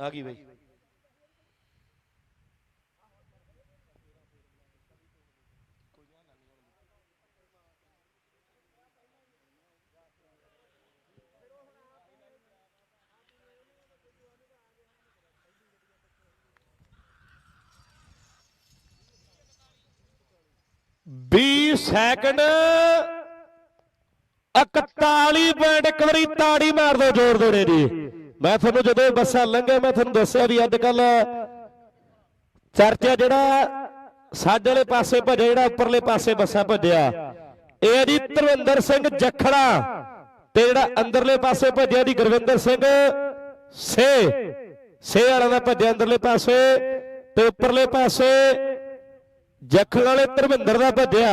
ਆ ਗਈ ਬਈ। ਵੀਹ ਸੈਕਿੰਡ। 41 ਪੁਆਇੰਟ ਇੱਕ ਵਾਰੀ ਤਾੜੀ ਮਾਰ ਦਿਓ ਜ਼ੋਰ ਦੋੜੇ ਜੀ ਮੈਂ ਤੁਹਾਨੂੰ ਜਦੋਂ ਇਹ ਬੱਸਾਂ ਲੰਘੇ, ਮੈਂ ਤੁਹਾਨੂੰ ਦੱਸਿਆ ਵੀ ਅੱਜ ਕੱਲ ਚਰਚਾ ਜਿਹੜਾ ਸੱਜ ਵਾਲੇ ਪਾਸੇ ਭੱਜਿਆ, ਜਿਹੜਾ ਉੱਪਰਲੇ ਪਾਸੇ ਬੱਸਾਂ ਭੱਜਿਆ, ਇਹ ਹੈ ਜੀ ਧਰਵਿੰਦਰ ਸਿੰਘ ਜਖੜਾ ਤੇ ਜਿਹੜਾ ਅੰਦਰਲੇ ਪਾਸੇ ਭੱਜਿਆ ਜੀ ਗੁਰਵਿੰਦਰ ਸਿੰਘ ਸੇ ਸੇ ਵਾਲਾ ਦਾ ਭੱਜਿਆ ਅੰਦਰਲੇ ਪਾਸੇ ਤੇ ਉੱਪਰਲੇ ਪਾਸੇ ਜਖੜ ਵਾਲੇ ਧਰਮਿੰਦਰ ਦਾ ਭੱਜਿਆ।